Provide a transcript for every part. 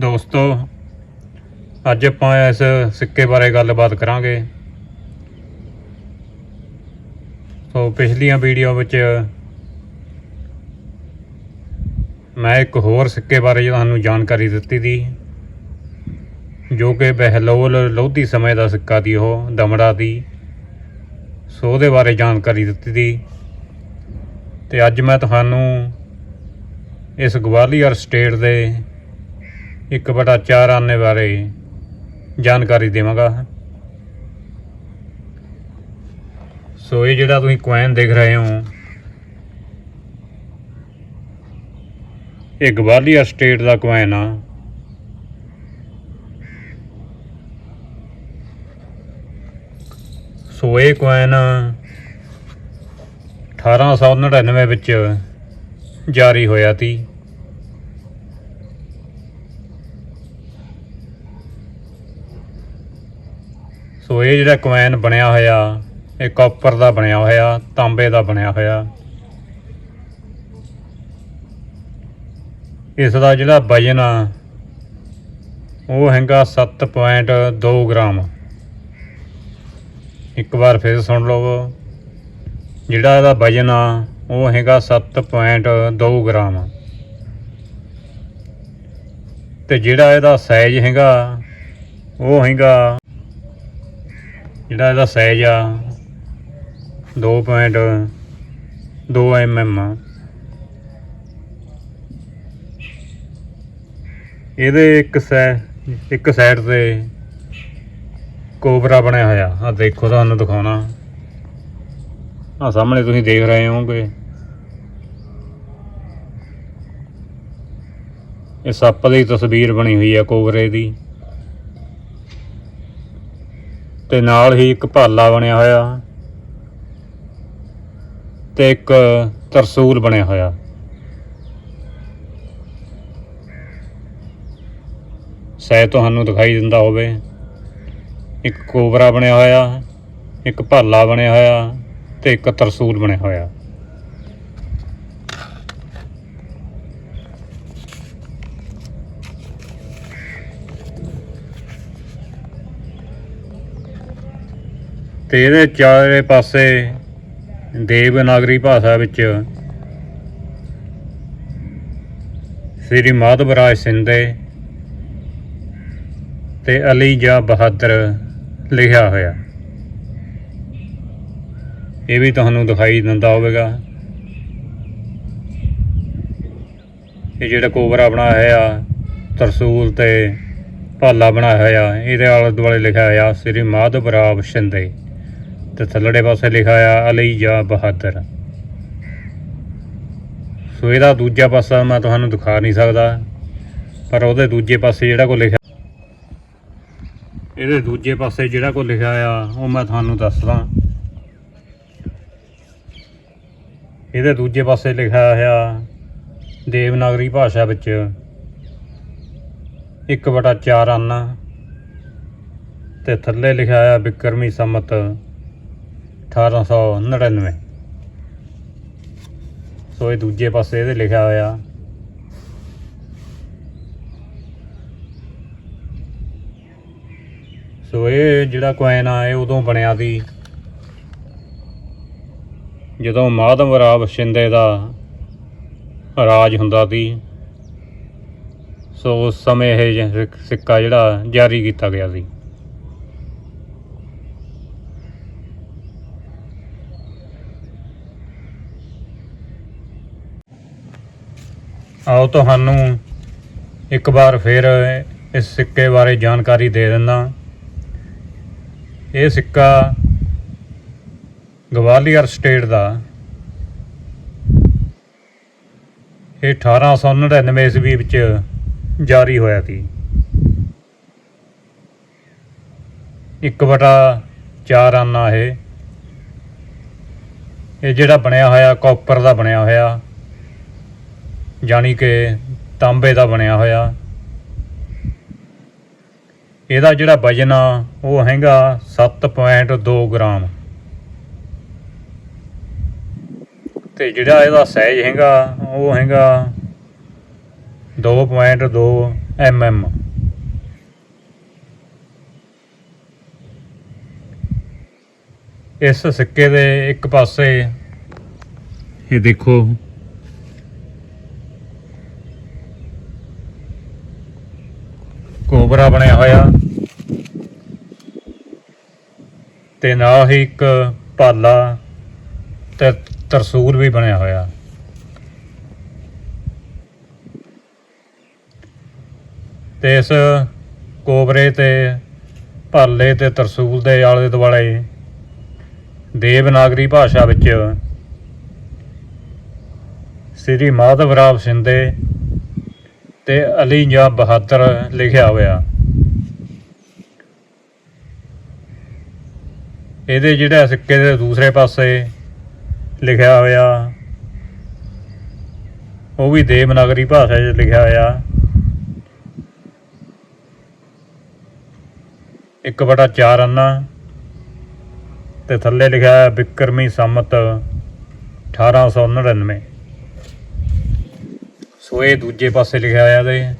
ਦੋਸਤੋ, ਅੱਜ ਆਪਾਂ ਇਸ ਸਿੱਕੇ ਬਾਰੇ ਗੱਲਬਾਤ ਕਰਾਂਗੇ। ਸੋ ਪਿਛਲੀਆਂ ਵੀਡੀਓ ਵਿੱਚ ਮੈਂ ਇੱਕ ਹੋਰ ਸਿੱਕੇ ਬਾਰੇ ਤੁਹਾਨੂੰ ਜਾਣਕਾਰੀ ਦਿੱਤੀ ਦੀ ਜੋ ਕਿ ਬਹਿਲੋਲ ਲੋਧੀ ਸਮੇਂ ਦਾ ਸਿੱਕਾ ਦੀ ਉਹ ਦਮੜਾ ਦੀ ਸੋ ਉਹਦੇ ਬਾਰੇ ਜਾਣਕਾਰੀ ਦਿੱਤੀ ਦੀ ਤੇ ਅੱਜ ਮੈਂ ਤੁਹਾਨੂੰ ਇਸ ਗਵਾਲੀਅਰ ਸਟੇਟ ਦੇ ਇੱਕ ਬਟਾ ਚਾਰ ਆਨੇ ਬਾਰੇ ਜਾਣਕਾਰੀ ਦੇਵਾਂਗਾ। ਸੋ ਇਹ ਜਿਹੜਾ ਤੁਸੀਂ ਕੋਇਨ ਦੇਖ ਰਹੇ ਹੋ, ਇਹ ਗਵਾਲੀਆ ਸਟੇਟ ਦਾ ਕੋਇਨ ਆ। ਸੋ ਇਹ ਕੋਇਨ 1899 ਵਿੱਚ ਜਾਰੀ ਹੋਇਆ ਸੀ। ਸੋ ਇਹ ਜਿਹੜਾ ਕੋਇਨ ਬਣਿਆ ਹੋਇਆ, ਇਹ ਕਾਪਰ ਦਾ ਬਣਿਆ ਹੋਇਆ, ਤਾਂਬੇ ਦਾ ਬਣਿਆ ਹੋਇਆ। ਇਸ ਦਾ ਜਿਹੜਾ ਵਜਨ ਆ, ਉਹ ਹੈਗਾ 7.2 ਗ੍ਰਾਮ। ਇੱਕ ਵਾਰ ਫਿਰ ਸੁਣ ਲਓ, ਜਿਹੜਾ ਇਹਦਾ ਵਜਨ ਆ, ਉਹ ਹੈਗਾ 7.2 ਗ੍ਰਾਮ। ਤੇ ਜਿਹੜਾ ਇਹਦਾ ਸਾਈਜ਼ ਹੈਗਾ, ਉਹ ਹੈਗਾ ਜਿਹੜਾ ਇਹਦਾ ਸਾਈਜ਼ ਆ 2.2 mm ਆ। ਇਹਦੇ ਇੱਕ ਸੈ ਇੱਕ ਸਾਈਡ ਤੇ ਕੋਬਰਾ ਬਣਿਆ ਹੋਇਆ। ਆ ਦੇਖੋ, ਤੁਹਾਨੂੰ ਦਿਖਾਉਣਾ। ਆ ਸਾਹਮਣੇ ਤੁਸੀਂ ਦੇਖ ਰਹੇ ਹੋਗੇ ਇਹ ਸੱਪ ਦੀ ਤਸਵੀਰ ਬਣੀ ਹੋਈ ਆ ਕੋਬਰੇ ਦੀ। ਤੇ ਨਾਲ ਹੀ ਇੱਕ ਭਾਲਾ ਬਣਿਆ ਹੋਇਆ ਤੇ ਇੱਕ ਤਰਸੂਲ ਬਣਿਆ ਹੋਇਆ। ਸ਼ਾਇਦ ਤੁਹਾਨੂੰ ਦਿਖਾਈ ਦਿੰਦਾ ਹੋਵੇ, ਇੱਕ ਕੋਬਰਾ ਬਣਿਆ ਹੋਇਆ, ਇੱਕ ਭਾਲਾ ਬਣਿਆ ਹੋਇਆ ਤੇ ਇੱਕ ਤਰਸੂਲ ਬਣਿਆ ਹੋਇਆ। ਤੇ ਇਹਦੇ ਚਾਰੇ ਪਾਸੇ ਦੇਵਨਾਗਰੀ ਭਾਸ਼ਾ ਵਿੱਚ ਸ੍ਰੀ ਮਾਧਵ ਰਾਜ ਸ਼ਿੰਦੇ ਤੇ ਅਲੀ ਜਾ ਬਹਾਦਰ ਲਿਖਿਆ ਹੋਇਆ। ਇਹ ਵੀ ਤੁਹਾਨੂੰ ਦਿਖਾਈ ਦਿੰਦਾ ਹੋਵੇਗਾ। ਇਹ ਜਿਹੜਾ ਕੋਬਰਾ ਬਣਾਇਆ ਹੋਇਆ, ਤਰਸੂਲ ਤੇ ਭਾਲਾ ਬਣਾਇਆ ਹੋਇਆ, ਇਹਦੇ ਆਲੇ ਦੁਆਲੇ ਲਿਖਿਆ ਹੋਇਆ ਸ੍ਰੀ ਮਾਧਵ ਰਾਵ ਸ਼ਿੰਦੇ ਤੇ ਥੱਲੜੇ ਪਾਸੇ ਲਿਖਿਆ ਹੋਇਆ ਅਲੀ ਬਹਾਦਰ। ਸੋ ਇਹਦਾ ਦੂਜਾ ਪਾਸਾ ਮੈਂ ਤੁਹਾਨੂੰ ਦਿਖਾ ਨਹੀਂ ਸਕਦਾ, ਪਰ ਉਹਦੇ ਦੂਜੇ ਪਾਸੇ ਜਿਹੜਾ ਕੋ ਲਿਖਿਆ ਇਹਦੇ ਦੂਜੇ ਪਾਸੇ ਜਿਹੜਾ ਕੋ ਲਿਖਿਆ ਆ ਉਹ ਮੈਂ ਤੁਹਾਨੂੰ ਦੱਸਦਾ। ਇਹਦੇ ਦੂਜੇ ਪਾਸੇ ਲਿਖਿਆ ਹੋਇਆ, ਦੇਵਨਾਗਰੀ ਭਾਸ਼ਾ ਵਿੱਚ, ਇੱਕ ਬਟਾ ਚਾਰ ਆਨਾ ਤੇ ਥੱਲੇ ਲਿਖਿਆ ਹੋਇਆ ਬਿਕਰਮੀ ਸੰਮਤ। 1899 ਸੋ ਇਹ ਦੂਜੇ ਪਾਸੇ ਇਹਦੇ ਲਿਖਿਆ ਹੋਇਆ। ਸੋ ਇਹ ਜਿਹੜਾ ਕੋਇਨ ਆ, ਇਹ ਉਦੋਂ ਬਣਿਆ ਸੀ। ਜਦੋਂ ਮਾਧਵ ਰਾਵ ਸ਼ਿੰਦੇ ਦਾ ਰਾਜ ਹੁੰਦਾ ਸੀ, ਸੋ ਉਸ ਸਮੇਂ ਇਹ ਸਿੱਕਾ ਜਿਹੜਾ ਜਾਰੀ ਕੀਤਾ ਗਿਆ ਸੀ। ਆਓ ਤੁਹਾਨੂੰ ਇੱਕ ਵਾਰ ਫਿਰ ਇਸ ਸਿੱਕੇ ਬਾਰੇ ਜਾਣਕਾਰੀ ਦੇ ਦਿੰਦਾ। ਇਹ ਸਿੱਕਾ ਗਵਾਲੀਅਰ ਸਟੇਟ ਦਾ। ਇਹ 1899 ਈਸਵੀ ਵਿੱਚ ਜਾਰੀ ਹੋਇਆ ਸੀ। ਇੱਕ ਬਟਾ ਚਾਰ ਆਨਾ ਇਹ। ਇਹ ਜਿਹੜਾ ਬਣਿਆ ਹੋਇਆ, ਕਾਪਰ ਦਾ ਬਣਿਆ ਹੋਇਆ। ਜਾਣੀ ਕਿ ਤਾਂਬੇ ਦਾ ਬਣਿਆ ਹੋਇਆ। ਇਹਦਾ ਜਿਹੜਾ ਵਜਨ ਆ, ਉਹ ਹੈਗਾ 7.2 ਗ੍ਰਾਮ। ਤੇ ਜਿਹੜਾ ਇਹਦਾ ਸਾਈਜ਼ ਹੈਗਾ, ਉਹ ਹੈਗਾ 2.2 mm ਇਸ ਸਿੱਕੇ ਦੇ ਇੱਕ ਪਾਸੇ, ਇਹ ਦੇਖੋ ਕੋਬਰਾ ਬਣਿਆ ਹੋਇਆ। ਤੇ ਨਾਲ ਹੀ ਇੱਕ ਭਾਲਾ ਤੇ ਤਰਸੂਲ ਵੀ ਬਣਿਆ ਹੋਇਆ। ਤੇ ਇਸ ਕੋਬਰੇ ਤੇ ਭਾਲੇ ਤੇ ਤਰਸੂਲ ਦੇ ਆਲੇ ਦੁਆਲੇ ਦੇਵਨਾਗਰੀ ਭਾਸ਼ਾ ਵਿੱਚ ਸ੍ਰੀ ਮਾਧਵ ਰਾਵ ਸਿੰਦੇ ਤੇ ਅਲੀ ਜਾਂ ਬਹਾਦਰ ਲਿਖਿਆ ਹੋਇਆ। ਇਹਦੇ ਜਿਹੜਾ ਸਿੱਕੇ ਦੇ ਦੂਸਰੇ ਪਾਸੇ ਲਿਖਿਆ ਹੋਇਆ, ਉਹ ਵੀ ਦੇਵਨਾਗਰੀ ਭਾਸ਼ਾ 'ਚ ਲਿਖਿਆ ਹੋਇਆ। ਇੱਕ ਬਟਾ ਚਾਰ ਅੰਨਾ ਤੇ ਥੱਲੇ ਲਿਖਿਆ ਹੈ ਬਿਕਰਮੀ ਸੰਮਤ 1899 ਸੋ ਇਹ ਦੂਜੇ ਪਾਸੇ ਲਿਖਿਆ ਹੋਇਆ ਤੇ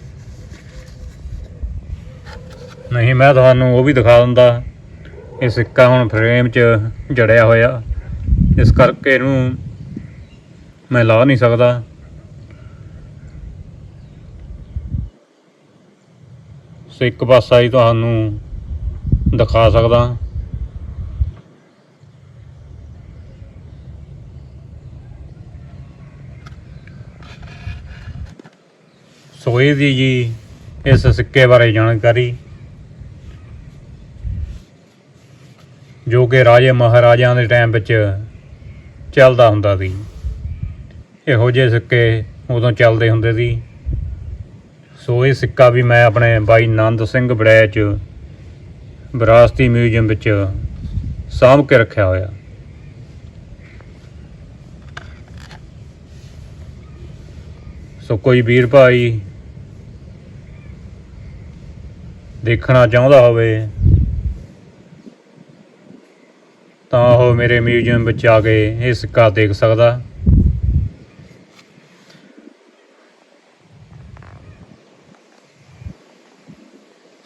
ਨਹੀਂ, ਮੈਂ ਤੁਹਾਨੂੰ ਉਹ ਵੀ ਦਿਖਾ ਦਿੰਦਾ। ਇਹ ਸਿੱਕਾ ਹੁਣ ਫਰੇਮ 'ਚ ਜੜਿਆ ਹੋਇਆ। ਇਸ ਕਰਕੇ ਇਹਨੂੰ ਮੈਂ ਲਾ ਨਹੀਂ ਸਕਦਾ। ਸੋ ਇੱਕ ਪਾਸਾ ਹੀ ਤੁਹਾਨੂੰ ਦਿਖਾ ਸਕਦਾ। ਸੋ ਦੀ ਜੀ, ਇਸ ਸਿੱਕੇ ਬਾਰੇ ਜਾਣਕਾਰੀ। ਜੋ ਕਿ ਰਾਜੇ ਮਹਾਰਾਜਿਆਂ ਦੇ ਟਾਈਮ ਵਿੱਚ ਚੱਲਦਾ ਹੁੰਦਾ ਸੀ। ਇਹੋ ਜਿਹੇ ਸਿੱਕੇ ਉਦੋਂ ਚੱਲਦੇ ਹੁੰਦੇ ਸੀ। ਸੋ ਇਹ ਸਿੱਕਾ ਵੀ ਮੈਂ ਆਪਣੇ ਬਾਈ ਨੰਦ ਸਿੰਘ ਬੜੈਚ ਵਿਰਾਸਤੀ ਮਿਊਜ਼ੀਅਮ ਵਿੱਚ ਸਾਂਭ ਕੇ ਰੱਖਿਆ ਹੋਇਆ। ਸੋ ਕੋਈ ਵੀਰ ਭਾਈ ਦੇਖਣਾ ਚਾਹੁੰਦਾ ਹੋਵੇ, ਤਾਂ ਉਹ ਮੇਰੇ ਮਿਊਜ਼ੀਅਮ ਵਿੱਚ ਆ ਕੇ ਇਹ ਸਿੱਕਾ ਦੇਖ ਸਕਦਾ।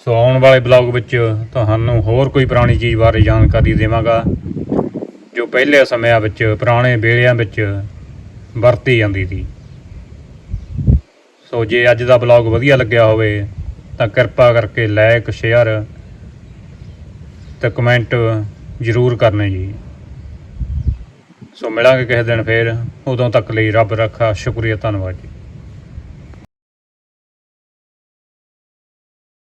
ਸੋ ਆਉਣ ਵਾਲੇ ਬਲੌਗ ਵਿੱਚ ਤੁਹਾਨੂੰ ਹੋਰ ਕੋਈ ਪੁਰਾਣੀ ਚੀਜ਼ ਬਾਰੇ ਜਾਣਕਾਰੀ ਦੇਵਾਂਗਾ, ਜੋ ਪਹਿਲੇ ਸਮਿਆਂ ਵਿੱਚ, ਪੁਰਾਣੇ ਵੇਲਿਆਂ ਵਿੱਚ ਵਰਤੀ ਜਾਂਦੀ ਸੀ। ਸੋ ਜੇ ਅੱਜ ਦਾ ਬਲੌਗ ਵਧੀਆ ਲੱਗਿਆ ਹੋਵੇ ਤਾਂ ਕਿਰਪਾ ਕਰਕੇ ਲਾਈਕ ਸ਼ੇਅਰ ਤੇ ਕਮੈਂਟ ਜ਼ਰੂਰ ਕਰਨੇ ਜੀ। ਸੋ ਮਿਲਾਂਗੇ ਕਿਸੇ ਦਿਨ ਫੇਰ। ਉਦੋਂ ਤੱਕ ਲਈ ਰੱਬ ਰੱਖਾ, ਸ਼ੁਕਰੀਆ, ਧੰਨਵਾਦ ਜੀ।